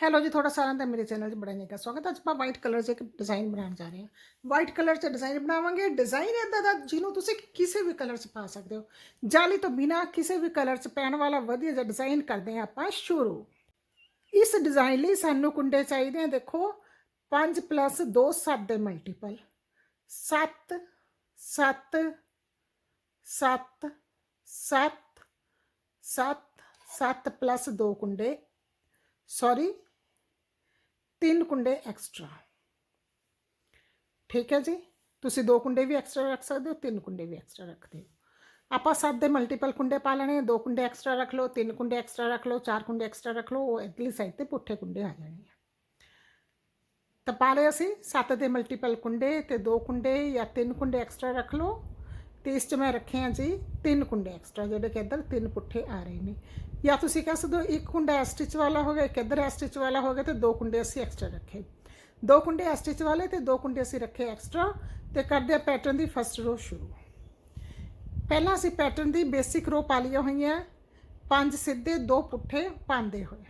Hello ਜੀ ਤੁਹਾਡਾ ਸਾਰਿਆਂ ਦਾ ਮੇਰੇ ਚੈਨਲ 'ਚ ਬੜਾ ਨਿੱਘਾ ਸਵਾਗਤ ਹੈ ਅੱਜ ਆਪਾਂ ਵਾਈਟ ਕਲਰ 'ਚ ਇੱਕ ਡਿਜ਼ਾਈਨ ਬਣਾਉਣ ਜਾ ਰਹੇ ਹਾਂ ਵਾਈਟ ਕਲਰ 'ਚ ਡਿਜ਼ਾਈਨ ਬਣਾਵਾਂਗੇ ਡਿਜ਼ਾਈਨ ਇਦਾਂ ਦਾ ਜਿਹਨੂੰ ਤੁਸੀਂ ਕਿਸੇ ਵੀ ਕਲਰ 'ਚ ਪਾ ਸਕਦੇ ਹੋ ਜਾਲੀ ਤੋਂ ਬਿਨਾ ਕਿਸੇ ਵੀ ਕਲਰ 'ਚ ਪੈਣ ਵਾਲਾ ਵਧੀਆ ਜਿਹਾ ਡਿਜ਼ਾਈਨ ਕਰਦੇ ਹਾਂ ਆਪਾਂ ਸ਼ੁਰੂ ਇਸ ਡਿਜ਼ਾਈਨ ਲਈ ਸਾਨੂੰ ਕੁੰਡੇ ਚਾਹੀਦੇ ਆ ਦੇਖੋ 5 2 7 ਦੇ ਮਲਟੀਪਲ 7 7 7 7 7 7 ਪਲੱਸ 2 ਕੁੰਡੇ ਸੌਰੀ ਤਿੰਨ ਕੁੰਡੇ ਐਕਸਟਰਾ ਠੀਕ ਹੈ ਜੀ? ਤੁਸੀਂ ਦੋ ਕੁੰਡੇ ਵੀ ਐਕਸਟਰਾ ਰੱਖ ਸਕਦੇ ਹੋ, ਤਿੰਨ ਕੁੰਡੇ ਵੀ ਐਕਸਟਰਾ ਰੱਖਦੇ ਹੋ। ਆਪਾਂ ਸੱਤ ਦੇ ਮਲਟੀਪਲ ਕੁੰਡੇ ਪਾ ਲੈਣੇ ਦੋ ਕੁੰਡੇ ਐਕਸਟਰਾ ਰੱਖ ਲਓ, ਤਿੰਨ ਕੁੰਡੇ ਐਕਸਟਰਾ ਰੱਖ ਲਓ, ਚਾਰ ਕੁੰਡੇ ਐਕਸਟਰਾ ਰੱਖ ਲਓ, ਉਹ ਅਗਲੀ ਸਾਈਡ ਤੇ ਪੁੱਠੇ ਕੁੰਡੇ ਆ ਜਾਣਗੇ ਤਾਂ ਪਾ ਲਏ ਅਸੀਂ ਸੱਤ ਦੇ ਮਲਟੀਪਲ ਕੁੰਡੇ ਤੇ ਦੋ ਕੁੰਡੇ ਜਾਂ ਤਿੰਨ ਕੁੰਡੇ ਐਕਸਟਰਾ ਰੱਖ ਲਓ। ਤੇ ਇਸ 'ਚ ਮੈਂ ਰੱਖੇ ਆ ਜੀ ਤਿੰਨ ਕੁੰਡੇ ਐਕਸਟਰਾ ਜਿਹੜੇ ਕਿ ਇੱਧਰ ਤਿੰਨ ਪੁੱਠੇ ਆ ਰਹੇ ਨੇ। ਜਾਂ ਤੁਸੀਂ ਕਹਿ ਸਕਦੇ ਹੋ ਇੱਕ ਕੁੰਡਾ ਸਟਿਚ ਵਾਲਾ ਹੋ ਗਿਆ, ਇੱਕ ਇੱਧਰ ਸਟਿਚ ਵਾਲਾ ਹੋ ਗਿਆ ਤੇ ਦੋ ਕੁੰਡੇ ਅਸੀਂ ਐਕਸਟਰਾ ਰੱਖੇ। ਦੋ ਕੁੰਡੇ ਐਸਟਿਚ ਵਾਲੇ ਤੇ ਦੋ ਕੁੰਡੇ ਅਸੀਂ ਰੱਖੇ ਐਕਸਟਰਾ ਤੇ ਕਰਦੇ ਆ ਪੈਟਰਨ ਦੀ ਫਸਟ ਰੋ ਸ਼ੁਰੂ। ਪਹਿਲਾਂ ਅਸੀਂ ਪੈਟਰਨ ਦੀ ਬੇਸਿਕ ਰੋ ਪਾ ਲਈਆਂ ਹੋਈਆਂ, ਪੰਜ ਸਿੱਧੇ ਦੋ ਪੁੱਠੇ ਪਾਉਂਦੇ ਹੋਏ।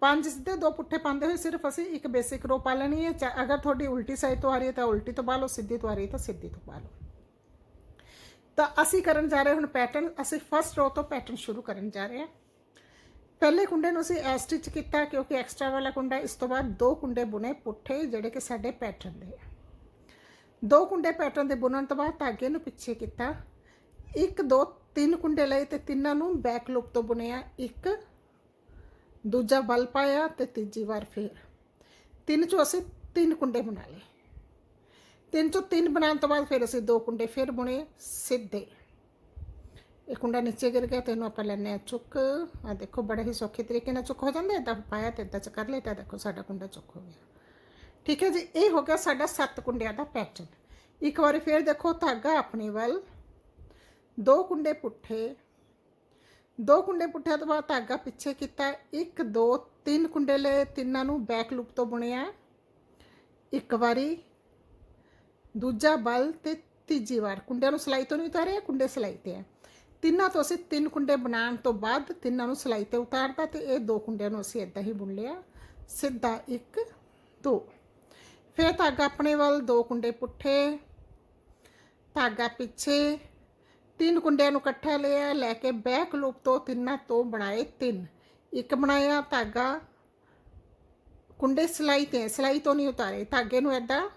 ਪੰਜ ਸਿੱਧੇ ਦੋ ਪੁੱਠੇ ਪਾਉਂਦੇ ਹੋਏ ਸਿਰਫ ਅਸੀਂ ਇੱਕ ਬੇਸਿਕ ਰੋ ਪਾ ਲੈਣੀ ਹੈ, ਚਾ- ਅਗਰ ਤੁਹਾਡੀ ਉਲਟੀ ਸਾਈਡ ਤੋਂ ਆ ਰਹੀ ਹੈ ਤਾਂ ਉਲਟੀ ਤੋਂ ਪਾ ਲਓ, ਸਿੱਧੀ ਤੋਂ ਆ ਰਹੀ ਹੈ ਤਾਂ ਸਿੱਧੀ ਤੋਂ ਪਾ ਲਓ। ਤਾਂ ਅਸੀਂ ਕਰਨ ਜਾ ਰਹੇ ਹੁਣ ਪੈਟਰਨ ਅਸੀਂ ਫਸਟ ਰੋ ਤੋਂ ਪੈਟਰਨ ਸ਼ੁਰੂ ਕਰਨ ਜਾ ਰਹੇ ਹਾਂ। ਪਹਿਲੇ ਕੁੰਡੇ ਨੂੰ ਅਸੀਂ ਐ ਸਟਿਚ ਕੀਤਾ ਕਿਉਂਕਿ ਐਕਸਟਰਾ ਵਾਲਾ ਕੁੰਡਾ, ਇਸ ਤੋਂ ਬਾਅਦ ਦੋ ਕੁੰਡੇ ਬੁਣੇ ਪੁੱਠੇ ਜਿਹੜੇ ਕਿ ਸਾਡੇ ਪੈਟਰਨ ਦੇ ਆ। ਦੋ ਕੁੰਡੇ ਪੈਟਰਨ ਦੇ ਬੁਣਨ ਤੋਂ ਬਾਅਦ ਧਾਗੇ ਨੂੰ ਪਿੱਛੇ ਕੀਤਾ। ਇੱਕ, ਦੋ, ਤਿੰਨ ਕੁੰਡੇ ਲਏ ਤੇ ਤਿੰਨਾਂ ਨੂੰ ਬੈਕ ਲੂਪ ਤੋਂ ਬੁਣਿਆ। ਇੱਕ, ਦੂਜਾ ਬਲ ਪਾਇਆ ਤੇ ਤੀਜੀ ਵਾਰ ਫੇਰ। ਤਿੰਨ ਚੋਂ ਅਸੀਂ ਤਿੰਨ ਕੁੰਡੇ ਬਣਾ ਲਏ। ਤਿੰਨ ਚੋਂ ਤਿੰਨ ਬਣਾਉਣ ਤੋਂ ਬਾਅਦ ਫਿਰ ਅਸੀਂ ਦੋ ਕੁੰਡੇ ਫਿਰ ਬੁਣੇ ਸਿੱਧੇ। ਇਹ ਕੁੰਡਾ ਨੀਚੇ ਗਿਰ ਗਿਆ ਤੈਨੂੰ ਆਪਾਂ ਲੈਣੇ ਆ ਚੁੱਕ। ਆ ਦੇਖੋ ਬੜੇ ਹੀ ਸੌਖੇ ਤਰੀਕੇ ਨਾਲ ਚੁੱਕ ਹੋ ਜਾਂਦਾ ਇਦਾਂ ਪਾਇਆ ਤੇ ਇਦਾਂ ਚ ਕਰ ਲਿਆ ਤਾਂ ਦੇਖੋ ਸਾਡਾ ਕੁੰਡਾ ਚੁੱਕ ਹੋ ਗਿਆ। ਠੀਕ ਹੈ ਜੀ, ਇਹ ਹੋ ਗਿਆ ਸਾਡਾ ਸੱਤ ਕੁੰਡਿਆਂ ਦਾ ਪੈਟਰਨ ਇੱਕ ਵਾਰੀ ਫਿਰ ਦੇਖੋ ਧਾਗਾ ਆਪਣੇ ਵੱਲ। ਦੋ ਕੁੰਡੇ ਪੁੱਠੇ। ਦੋ ਕੁੰਡੇ ਪੁੱਠਿਆਂ ਤੋਂ ਬਾਅਦ ਧਾਗਾ ਪਿੱਛੇ ਕੀਤਾ। ਇੱਕ, ਦੋ, ਤਿੰਨ ਕੁੰਡੇ ਲਏ, ਤਿੰਨਾਂ ਨੂੰ ਬੈਕ ਲੂਪ ਤੋਂ ਬੁਣਿਆ। ਇੱਕ ਵਾਰੀ ਦੂਜਾ ਬਲ ਤੇ ਤੀਜੀ ਵਾਰ। ਕੁੰਡਿਆਂ ਨੂੰ ਸਲਾਈ ਤੋਂ ਨਹੀਂ ਉਤਾਰਿਆ, ਕੁੰਡੇ ਸਲਾਈ ਤੇ ਆ। ਤਿੰਨਾਂ ਤੋਂ ਅਸੀਂ ਤਿੰਨ ਕੁੰਡੇ ਬਣਾਉਣ ਤੋਂ ਬਾਅਦ ਤਿੰਨਾਂ ਨੂੰ ਸਲਾਈ ਤੇ ਉਤਾਰਤਾ ਤੇ ਇਹ ਦੋ ਕੁੰਡਿਆਂ ਨੂੰ ਅਸੀਂ ਇਦਾਂ ਹੀ ਬੁਣ ਲਿਆ। ਸਿੱਧਾ 1 2 ਫਿਰ ਧਾਗਾ ਆਪਣੇ ਵੱਲ, ਦੋ ਕੁੰਡੇ ਪੁੱਠੇ। ਧਾਗਾ ਪਿੱਛੇ। ਤਿੰਨ ਕੁੰਡਿਆਂ ਨੂੰ ਇਕੱਠਾ ਲਿਆ, ਲੈ ਕੇ ਬੈਕ ਲੂਪ ਤੋਂ ਤਿੰਨਾਂ ਤੋਂ ਬਣਾਏ ਤਿੰਨ। ਇੱਕ ਬਣਾਇਆ ਧਾਗਾ। ਕੁੰਡੇ ਸਲਾਈ ਤੇ ਸਲਾਈ ਤੋਂ ਨਹੀਂ ਉਤਾਰੇ। ਧਾਗੇ ਨੂੰ ਐਦਾਂ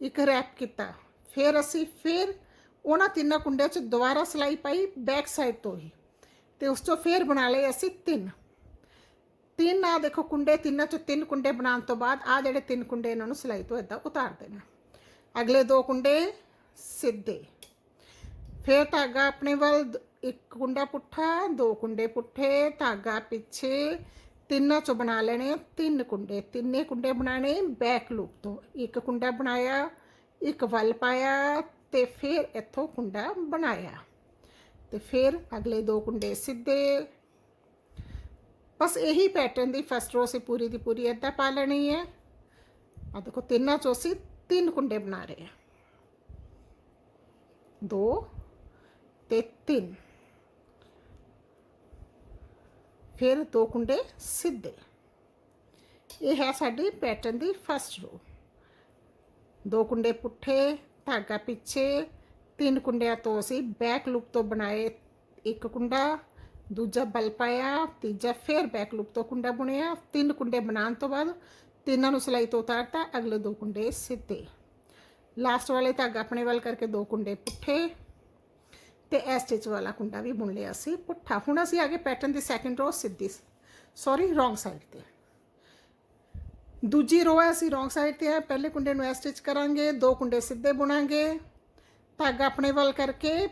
ਇੱਕ ਰੈਪ ਕੀਤਾ। ਫਿਰ ਅਸੀਂ ਫਿਰ ਉਹਨਾਂ ਤਿੰਨਾਂ ਕੁੰਡਿਆਂ 'ਚ ਦੁਬਾਰਾ ਸਲਾਈ ਪਾਈ ਬੈਕ ਸਾਈਡ ਤੋਂ ਹੀ ਤੇ ਉਸ ਤੋਂ ਫਿਰ ਬਣਾ ਲਏ ਅਸੀਂ ਤਿੰਨ। ਤਿੰਨ ਆ ਦੇਖੋ ਕੁੰਡੇ ਤਿੰਨਾਂ 'ਚੋਂ ਤਿੰਨ ਕੁੰਡੇ ਬਣਾਉਣ ਤੋਂ ਬਾਅਦ ਆ ਜਿਹੜੇ ਤਿੰਨ ਕੁੰਡੇ ਇਹਨਾਂ ਨੂੰ ਸਲਾਈ ਤੋਂ ਇਦਾਂ ਉਤਾਰ ਦੇਣਾ। ਅਗਲੇ ਦੋ ਕੁੰਡੇ ਸਿੱਧੇ। ਫਿਰ ਧਾਗਾ ਆਪਣੇ ਵੱਲ ਦ- ਇੱਕ ਕੁੰਡਾ ਪੁੱਠਾ, ਦੋ ਕੁੰਡੇ ਪੁੱਠੇ, ਧਾਗਾ ਪਿੱਛੇ ਤਿੰਨਾਂ ਚੋਂ ਬਣਾ ਲੈਣੇ ਆ ਤਿੰਨ ਕੁੰਡੇ, ਤਿੰਨੇ ਕੁੰਡੇ ਬਣਾਣੇ ਬੈਕ ਲੂਪ ਤੋਂ। ਇੱਕ ਕੁੰਡਾ ਬਣਾਇਆ, ਇੱਕ ਵੱਲ ਪਾਇਆ ਤੇ ਫਿਰ ਇੱਥੋਂ ਕੁੰਡਾ ਬਣਾਇਆ। ਤੇ ਫਿਰ ਅਗਲੇ ਦੋ ਕੁੰਡੇ ਸਿੱਧੇ। ਬਸ ਇਹੀ ਪੈਟਰਨ ਦੀ ਫਸਟ ਰੋ ਅਸੀਂ ਪੂਰੀ ਦੀ ਪੂਰੀ ਇੱਦਾਂ ਪਾ ਲੈਣੀ ਹੈ ਆ ਦੇਖੋ, ਤਿੰਨਾਂ ਚੋਂ ਅਸੀਂ ਤਿੰਨ ਕੁੰਡੇ ਬਣਾ ਰਹੇ ਹਾਂ ਦੋ ਤੇ ਤਿੰਨ। ਫਿਰ ਦੋ ਕੁੰਡੇ ਸਿੱਧੇ। ਇਹ ਹੈ ਸਾਡੀ ਪੈਟਰਨ ਦੀ ਫਸਟ ਰੋ ਦੋ ਕੁੰਡੇ ਪੁੱਠੇ, ਧਾਗਾ ਪਿੱਛੇ, ਤਿੰਨ ਕੁੰਡਿਆਂ ਤੋਂ ਅਸੀਂ ਬੈਕ ਲੂਪ ਤੋਂ ਬਣਾਏ ਇੱਕ ਕੁੰਡਾ, ਦੂਜਾ ਬਲ ਪਾਇਆ, ਤੀਜਾ ਫਿਰ ਬੈਕ ਲੂਪ ਤੋਂ ਕੁੰਡਾ ਬੁਣਿਆ, ਤਿੰਨ ਕੁੰਡੇ ਬਣਾਉਣ ਤੋਂ ਬਾਅਦ ਤਿੰਨਾਂ ਨੂੰ ਸਲਾਈ ਤੋਂ ਉਤਾਰਤਾ, ਅਗਲੇ ਦੋ ਕੁੰਡੇ ਸਿੱਧੇ। ਲਾਸਟ ਵਾਲੇ ਧਾਗਾ ਆਪਣੇ ਵੱਲ ਕਰਕੇ ਦੋ ਕੁੰਡੇ ਪੁੱਠੇ ਤੇ ਇਹ ਸਟਿਚ ਵਾਲਾ ਕੁੰਡਾ ਵੀ ਬੁਣ ਲਿਆ ਸੀ, ਪੁੱਠਾ। ਹੁਣ ਅਸੀਂ ਆਗੇ ਪੈਟਰਨ ਦੀ ਸੈਕੰਡ ਰੋ ਸਿੱਧੀ ਸੌਰੀ ਰੋਂਗ ਸਾਈਡ ਤੇ। ਦੂਜੀ ਰੋ ਹੈ, ਅਸੀਂ ਰੋਂਗ ਸਾਈਡ ਤੇ ਹੈ। ਪਹਿਲੇ ਕੁੰਡੇ ਨੂੰ ਸਟਿਚ ਕਰਾਂਗੇ, ਦੋ ਕੁੰਡੇ ਸਿੱਧੇ ਬੁਣਾਂਗੇ। ਧਾਗਾ ਆਪਣੇ ਵੱਲ ਕਰਕੇ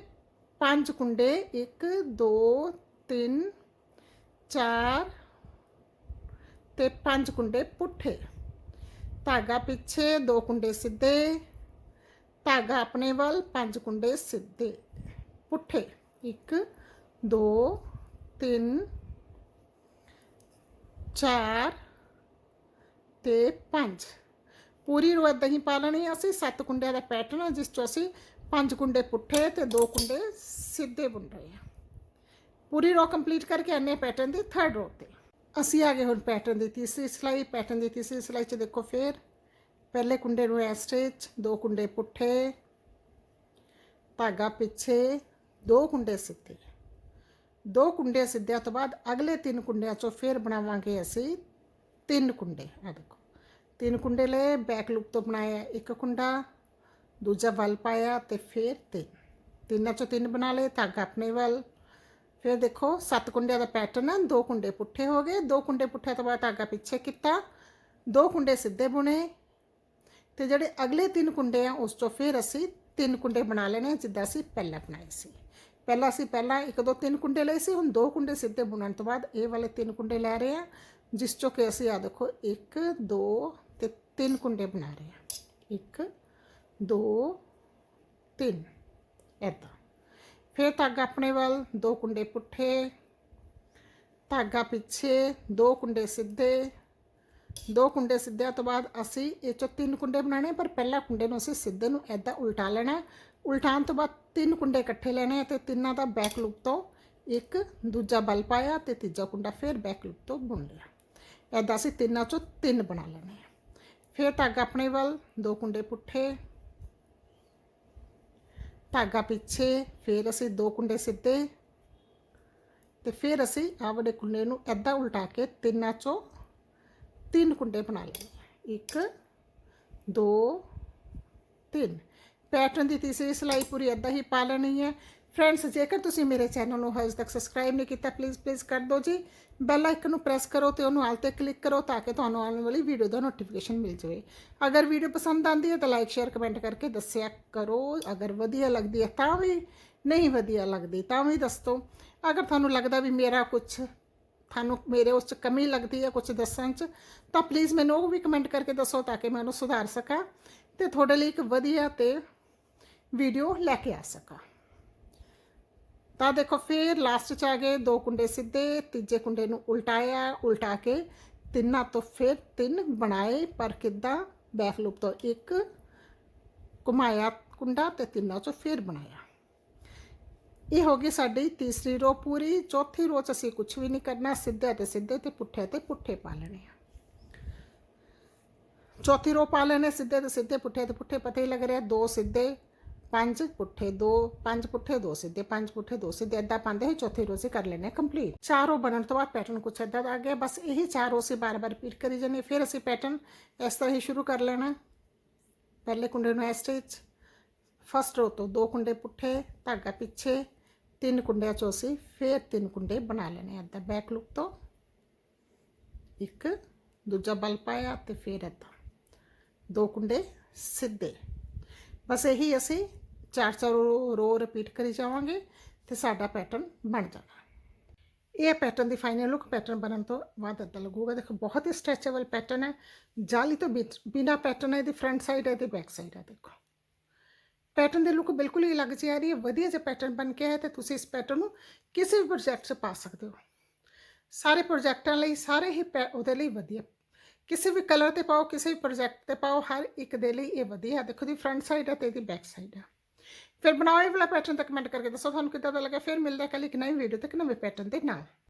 ਪੰਜ ਕੁੰਡੇ 1 2 3 4 ਤੇ ਪੰਜ ਕੁੰਡੇ ਪੁੱਠੇ। ਧਾਗਾ ਪਿੱਛੇ, ਦੋ ਕੁੰਡੇ ਸਿੱਧੇ। ਧਾਗਾ ਆਪਣੇ ਵੱਲ, ਪੰਜ ਕੁੰਡੇ ਸਿੱਧੇ। ਪੁੱਠੇ। 1 2 3 4 ਤੇ 5 ਪੂਰੀ ਰੋ ਏਦਾਂ ਹੀ ਪਾ ਲੈਣੀ ਅਸੀਂ। ਸੱਤ ਕੁੰਡਿਆਂ ਦਾ ਪੈਟਰਨ ਜਿਸ ਚੋਂ ਅਸੀਂ ਪੰਜ ਕੁੰਡੇ ਪੁੱਠੇ ਤੇ ਦੋ ਕੁੰਡੇ ਸਿੱਧੇ ਬੁਣ ਰਹੇ ਹਾਂ ਪੂਰੀ ਰੋ ਕੰਪਲੀਟ ਕਰਕੇ ਆਨੇ ਪੈਟਰਨ ਦੀ ਥਰਡ ਰੋ ਤੇ। ਅਸੀਂ ਆ ਗਏ ਹੁਣ ਪੈਟਰਨ ਦੀ ਤੀਸਰੀ ਸਿਲਾਈ। ਪੈਟਰਨ ਦੀ ਤੀਸਰੀ ਸਿਲਾਈ 'ਚ ਦੇਖੋ ਫੇਰ। ਪਹਿਲੇ ਕੁੰਡੇ ਨੂੰ ਇਸ ਸਟਿਚ ਦੋ ਕੁੰਡੇ ਪੁੱਠੇ, ਧਾਗਾ ਪਿੱਛੇ ਦੋ ਕੁੰਡੇ ਸਿੱਧੇ ਦੋ ਕੁੰਡੇ ਸਿੱਧਿਆਂ ਤੋਂ ਬਾਅਦ ਅਗਲੇ ਤਿੰਨ ਕੁੰਡਿਆਂ ਚੋਂ ਫੇਰ ਬਣਾਵਾਂਗੇ ਅਸੀਂ ਤਿੰਨ ਕੁੰਡੇ ਆ ਦੇਖੋ ਤਿੰਨ ਕੁੰਡੇ ਲਏ ਬੈਕ ਲੂਪ ਤੋਂ ਬਣਾਇਆ ਇੱਕ ਕੁੰਡਾ ਦੂਜਾ ਵੱਲ ਪਾਇਆ ਤੇ ਫੇਰ ਤਿੰਨ ਤਿੰਨਾਂ ਚੋਂ ਤਿੰਨ ਬਣਾ ਲਏ ਧਾਗਾ ਆਪਣੇ ਵੱਲ ਫਿਰ ਦੇਖੋ ਸੱਤ ਕੁੰਡਿਆਂ ਦਾ ਪੈਟਰਨ ਹੈ ਦੋ ਕੁੰਡੇ ਪੁੱਠੇ ਹੋ ਗਏ ਦੋ ਕੁੰਡੇ ਪੁੱਠੇ ਤੋਂ ਬਾਅਦ ਧਾਗਾ ਪਿੱਛੇ ਕੀਤਾ ਦੋ ਕੁੰਡੇ ਸਿੱਧੇ ਬੁਣੇ ਤੇ ਜਿਹੜੇ ਅਗਲੇ ਤਿੰਨ ਕੁੰਡੇ ਆ ਉਸ ਤੋਂ ਫਿਰ ਅਸੀਂ ਤਿੰਨ ਕੁੰਡੇ ਬਣਾ ਲੈਣੇ ਜਿੱਦਾਂ ਅਸੀਂ ਪਹਿਲਾਂ ਬਣਾਏ ਸੀ ਪਹਿਲਾਂ ਅਸੀਂ ਪਹਿਲਾਂ ਇੱਕ ਦੋ ਤਿੰਨ ਕੁੰਡੇ ਲਏ ਸੀ, ਹੁਣ ਦੋ ਕੁੰਡੇ ਸਿੱਧੇ ਬੁਣਨ ਤੋਂ ਬਾਅਦ ਇਹ ਵਾਲੇ ਤਿੰਨ ਕੁੰਡੇ ਲੈ ਰਹੇ ਆ ਜਿਸ ਚੋਂ ਕਿ ਅਸੀਂ ਆ ਦੇਖੋ 1 2 ਤੇ ਤਿੰਨ ਕੁੰਡੇ ਬਣਾ ਰਹੇ ਆ 1 2 3 ਏਦਾਂ। ਫਿਰ ਧਾਗਾ ਆਪਣੇ ਵੱਲ, ਦੋ ਕੁੰਡੇ ਪੁੱਠੇ, ਧਾਗਾ ਪਿੱਛੇ, ਦੋ ਕੁੰਡੇ ਸਿੱਧੇ। ਦੋ ਕੁੰਡੇ ਸਿੱਧਿਆਂ ਤੋਂ ਬਾਅਦ ਅਸੀਂ ਇਹ ਚੋਂ ਤਿੰਨ ਕੁੰਡੇ ਬਣਾਣੇ ਪਰ ਪਹਿਲਾ ਕੁੰਡੇ ਨੂੰ ਅਸੀਂ ਸਿੱਧੇ ਨੂੰ ਐਦਾਂ ਉਲਟਾ ਲੈਣਾ ਉਲਟਾਉਣ ਤੋਂ ਬਾਅਦ ਤਿੰਨ ਕੁੰਡੇ ਇਕੱਠੇ ਲੈਣੇ ਆ ਤੇ ਤਿੰਨਾਂ ਦਾ ਬੈਕ ਲੂਪ ਤੋਂ ਇੱਕ, ਦੂਜਾ ਬਲ ਪਾਇਆ ਤੇ ਤੀਜਾ ਕੁੰਡਾ ਫਿਰ ਬੈਕ ਲੂਪ ਤੋਂ ਬੁਣ ਲਿਆ। ਐਦਾਂ ਅਸੀਂ ਤਿੰਨਾਂ ਚੋਂ ਤਿੰਨ ਬਣਾ ਲੈਣੇ ਆ। ਫਿਰ ਧਾਗਾ ਆਪਣੇ ਵੱਲ, ਦੋ ਕੁੰਡੇ ਪੁੱਠੇ, ਧਾਗਾ ਪਿੱਛੇ, ਫਿਰ ਅਸੀਂ ਦੋ ਕੁੰਡੇ ਸਿੱਧੇ ਤੇ ਫਿਰ ਅਸੀਂ ਆਹ ਵਾਲੇ ਕੁੰਡੇ ਨੂੰ ਐਦਾਂ ਉਲਟਾ ਕੇ ਤਿੰਨਾਂ ਚੋਂ ਤਿੰਨ ਕੁੰਡੇ ਬਣਾ ਲਏ ਇੱਕ, ਦੋ, ਤਿੰਨ। ਪੈਟਰਨ ਦੀ ਤੀਸਰੀ ਸਿਲਾਈ ਪੂਰੀ ਐਦਾਂ ਹੀ ਪਾ ਲੈਣੀ ਹੈ। ਫਰੈਂਡਸ ਜੇਕਰ ਤੁਸੀਂ ਮੇਰੇ ਚੈਨਲ ਨੂੰ ਹਜੇ ਤੱਕ ਸਬਸਕ੍ਰਾਈਬ ਨਹੀਂ ਕੀਤਾ ਪਲੀਜ਼ ਪਲੀਜ਼ ਕਰ ਦਿਓ ਜੀ। ਬੈਲ ਆਈਕਨ ਨੂੰ ਪ੍ਰੈਸ ਕਰੋ ਤੇ ਉਹਨੂੰ ਆਲ ਤੇ ਕਲਿੱਕ ਕਰੋ ਤਾਂ ਕਿ ਤੁਹਾਨੂੰ ਆਉਣ ਵਾਲੀ ਵੀਡੀਓ ਦਾ ਨੋਟੀਫਿਕੇਸ਼ਨ ਮਿਲ ਜਾਵੇ। ਅਗਰ ਵੀਡੀਓ ਪਸੰਦ ਆਉਂਦੀ ਹੈ ਤਾਂ ਲਾਈਕ ਸ਼ੇਅਰ ਕਮੈਂਟ ਕਰਕੇ ਦੱਸਿਆ ਕਰੋ। ਅਗਰ ਵਧੀਆ ਲੱਗਦੀ ਹੈ ਤਾਂ ਵੀ, ਨਹੀਂ ਵਧੀਆ ਲੱਗਦੀ ਤਾਂ ਵੀ ਦੱਸੋ। ਅਗਰ ਤੁਹਾਨੂੰ ਲੱਗਦਾ ਵੀ ਮੇਰਾ ਕੁਝ ਤੁਹਾਨੂੰ ਮੇਰੇ ਉਸ 'ਚ ਕਮੀ ਲੱਗਦੀ ਹੈ ਕੁਝ ਦੱਸਣ 'ਚ, ਤਾਂ ਪਲੀਜ਼ ਮੈਨੂੰ ਉਹ ਵੀ ਕਮੈਂਟ ਕਰਕੇ ਦੱਸੋ ਤਾਂ ਕਿ ਮੈਂ ਉਹਨੂੰ ਸੁਧਾਰ ਸਕਾਂ। ਤੇ ਤੁਹਾਡੇ ਲਈ ਇੱਕ ਵਧੀਆ ਤੇ ਵੀਡੀਓ ਲੈ ਕੇ ਆ ਸਕਾਂ ਤਾਂ ਦੇਖੋ ਫਿਰ ਲਾਸਟ 'ਚ ਆ ਗਏ ਦੋ ਕੁੰਡੇ ਸਿੱਧੇ ਤੀਜੇ ਕੁੰਡੇ ਨੂੰ ਉਲਟਾਇਆ ਉਲਟਾ ਕੇ ਤਿੰਨਾਂ ਤੋਂ ਫਿਰ ਤਿੰਨ ਬਣਾਏ ਪਰ ਕਿੱਦਾਂ ਬੈਕ ਲੂਪ ਤੋਂ ਇੱਕ ਘੁਮਾਇਆ ਕੁੰਡਾ ਤੇ ਤਿੰਨਾਂ 'ਚੋਂ ਫਿਰ ਬਣਾਇਆ ਇਹ ਹੋ ਗਈ ਸਾਡੀ ਤੀਸਰੀ ਰੋ ਪੂਰੀ ਚੌਥੀ ਰੋ 'ਚ ਅਸੀਂ ਕੁਝ ਵੀ ਨਹੀਂ ਕਰਨਾ ਸਿੱਧੇ ਤੇ ਸਿੱਧੇ ਤੇ ਪੁੱਠੇ ਤੇ ਪੁੱਠੇ ਪਾ ਲੈਣੇ ਆ ਚੌਥੀ ਰੋ ਪਾ ਲੈਣੇ ਸਿੱਧੇ ਤੇ ਸਿੱਧੇ ਪੁੱਠੇ ਤੇ ਪੁੱਠੇ ਪਤਾ ਹੀ ਲੱਗ ਰਿਹਾ ਦੋ ਸਿੱਧੇ ਪੰਜ ਪੁੱਠੇ ਦੋ, ਪੰਜ ਪੁੱਠੇ ਦੋ ਸਿੱਧੇ, ਪੰਜ ਪੁੱਠੇ ਦੋ ਸਿੱਧੇ, ਏਦਾਂ ਪਾਉਂਦੇ ਹੀ ਚੌਥੀ ਰੋ ਅਸੀਂ ਕਰ ਲੈਣੇ ਕੰਪਲੀਟ ਚਾਰ ਰੋ ਬਣਨ ਤੋਂ ਬਾਅਦ ਪੈਟਰਨ ਕੁਛ ਏਦਾਂ ਦਾ ਆ ਗਿਆ, ਬਸ ਇਹੀ ਚਾਰ ਰੋ ਅਸੀਂ ਬਾਰ-ਬਾਰ ਰਿਪੀਟ ਕਰੀ ਜਾਂਦੇ ਫਿਰ ਅਸੀਂ ਪੈਟਰਨ ਇਸ ਤਰ੍ਹਾਂ ਹੀ ਸ਼ੁਰੂ ਕਰ ਲੈਣਾ। ਪਹਿਲੇ ਕੁੰਡੇ ਨੂੰ ਇਸ ਸਟਿਚ ਫਸਟ ਰੋ ਤੋਂ ਦੋ ਕੁੰਡੇ ਪੁੱਠੇ, ਧਾਗਾ ਪਿੱਛੇ, ਤਿੰਨ ਕੁੰਡਿਆਂ ਚੋਂ ਅਸੀਂ ਫਿਰ ਤਿੰਨ ਕੁੰਡੇ ਬਣਾ ਲੈਣੇ ਏਦਾਂ ਬੈਕ ਲੁੱਕ ਤੋਂ। ਇੱਕ, ਦੂਜਾ ਬਲ ਪਾਇਆ ਤੇ ਫਿਰ ਏਦਾਂ। ਦੋ ਕੁੰਡੇ ਸਿੱਧੇ। ਬਸ ਇਹੀ ਅਸੀਂ ਚਾਰ ਚਾਰ ਰੋ ਰਿਪੀਟ ਕਰੀ ਜਾਵਾਂਗੇ ਤੇ ਸਾਡਾ ਪੈਟਰਨ ਬਣ ਜਾਣਾ। ਇਹ ਪੈਟਰਨ ਦੀ ਫਾਈਨਲ ਲੁੱਕ ਪੈਟਰਨ ਬਣਨ ਤੋਂ ਬਾਅਦ ਅੱਦਾ ਲੱਗੂਗਾ। ਦੇਖੋ, ਬਹੁਤ ਹੀ ਸਟ੍ਰੈਚੇਬਲ ਪੈਟਰਨ ਹੈ। ਜਾਲੀ ਤੋਂ ਬਿਨਾ ਪੈਟਰਨ ਹੈ, ਇਹਦੀ ਫਰੰਟ ਸਾਈਡ ਹੈ ਤੇ ਬੈਕ ਸਾਈਡ ਹੈ, ਦੇਖੋ। ਪੈਟਰਨ ਦੀ ਲੁੱਕ ਬਿਲਕੁਲ ਹੀ ਅਲੱਗ ਜਿਹੀ ਆ ਰਹੀ ਹੈ। ਵਧੀਆ ਜਿਹਾ ਪੈਟਰਨ ਬਣ ਕੇ ਹੈ ਤੇ ਤੁਸੀਂ ਇਸ ਪੈਟਰਨ ਨੂੰ ਕਿਸੇ ਵੀ ਪ੍ਰੋਜੈਕਟ 'ਚ ਪਾ ਸਕਦੇ ਹੋ। ਸਾਰੇ ਪ੍ਰੋਜੈਕਟਾਂ ਲਈ ਸਾਰੇ ਹੀ ਪੈ- ਉਹਦੇ ਲਈ ਵਧੀਆ ਕਿਸੇ ਵੀ ਕਲਰ ਤੇ ਪਾਓ, ਕਿਸੇ ਵੀ ਪ੍ਰੋਜੈਕਟ ਤੇ ਪਾਓ, ਹਰ ਇੱਕ ਦੇ ਲਈ ਇਹ ਵਧੀਆ। ਦੇਖੋ ਦੀ ਫਰੰਟ ਸਾਈਡ ਹੈ ਤੇ ਇਹਦੀ ਬੈਕ ਸਾਈਡ ਹੈ ਫਿਰ ਬਣਾਓ ਇਹ ਵਾਲਾ ਪੈਟਰਨ ਤੇ ਕਮੈਂਟ ਕਰਕੇ ਦੱਸੋ, ਤੁਹਾਨੂੰ ਕਿੱਦਾਂ ਦਾ ਲੱਗਾ? ਫਿਰ ਮਿਲਦਾ ਕੱਲ ਇੱਕ ਨਵੀਂ ਵੀਡੀਓ ਤੇ ਇੱਕ ਨਵੇਂ ਪੈਟਰਨ ਦੇ ਨਾਲ।